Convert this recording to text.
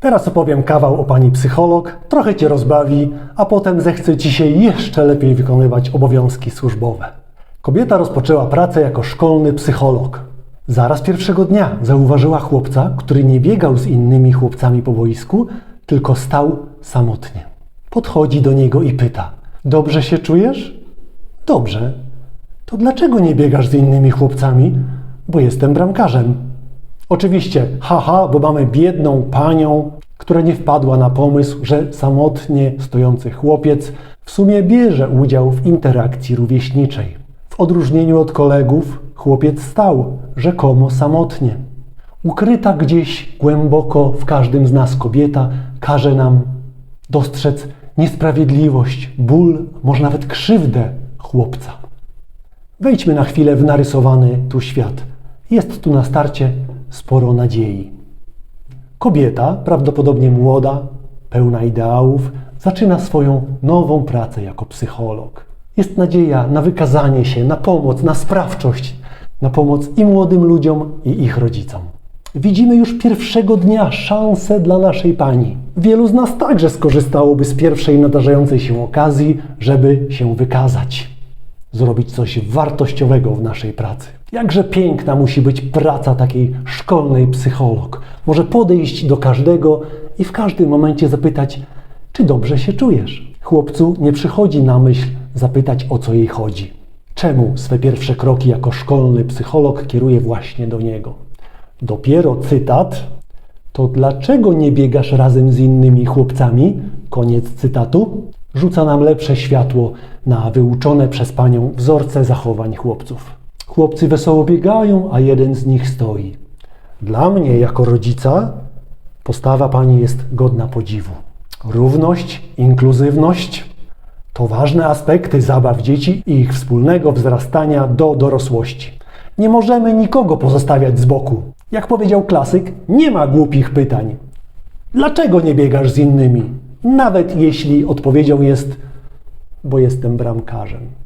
Teraz opowiem kawał o pani psycholog, trochę cię rozbawi, a potem zechce ci się jeszcze lepiej wykonywać obowiązki służbowe. Kobieta rozpoczęła pracę jako szkolny psycholog. Zaraz pierwszego dnia zauważyła chłopca, który nie biegał z innymi chłopcami po boisku, tylko stał samotnie. Podchodzi do niego i pyta: Dobrze się czujesz? Dobrze. To dlaczego nie biegasz z innymi chłopcami? Bo jestem bramkarzem. Oczywiście, haha, bo mamy biedną panią, która nie wpadła na pomysł, że samotnie stojący chłopiec w sumie bierze udział w interakcji rówieśniczej. W odróżnieniu od kolegów, chłopiec stał rzekomo samotnie. Ukryta gdzieś głęboko w każdym z nas kobieta każe nam dostrzec niesprawiedliwość, ból, może nawet krzywdę chłopca. Wejdźmy na chwilę w narysowany tu świat. Jest tu na starcie sporo nadziei. Kobieta, prawdopodobnie młoda, pełna ideałów, zaczyna swoją nową pracę jako psycholog. Jest nadzieja na wykazanie się, na pomoc, na sprawczość, na pomoc i młodym ludziom, i ich rodzicom. Widzimy już pierwszego dnia szansę dla naszej pani. Wielu z nas także skorzystałoby z pierwszej nadarzającej się okazji, żeby się wykazać zrobić coś wartościowego w naszej pracy. Jakże piękna musi być praca takiej szkolnej psycholog. Może podejść do każdego i w każdym momencie zapytać, czy dobrze się czujesz. Chłopcu nie przychodzi na myśl zapytać, o co jej chodzi. Czemu swe pierwsze kroki jako szkolny psycholog kieruje właśnie do niego? Dopiero cytat. To dlaczego nie biegasz razem z innymi chłopcami? Koniec cytatu. Rzuca nam lepsze światło na wyuczone przez panią wzorce zachowań chłopców. Chłopcy wesoło biegają, a jeden z nich stoi. Dla mnie, jako rodzica, postawa pani jest godna podziwu. Równość, inkluzywność to ważne aspekty zabaw dzieci i ich wspólnego wzrastania do dorosłości. Nie możemy nikogo pozostawiać z boku. Jak powiedział klasyk, nie ma głupich pytań. Dlaczego nie biegasz z innymi? Nawet jeśli odpowiedzią jest, bo jestem bramkarzem.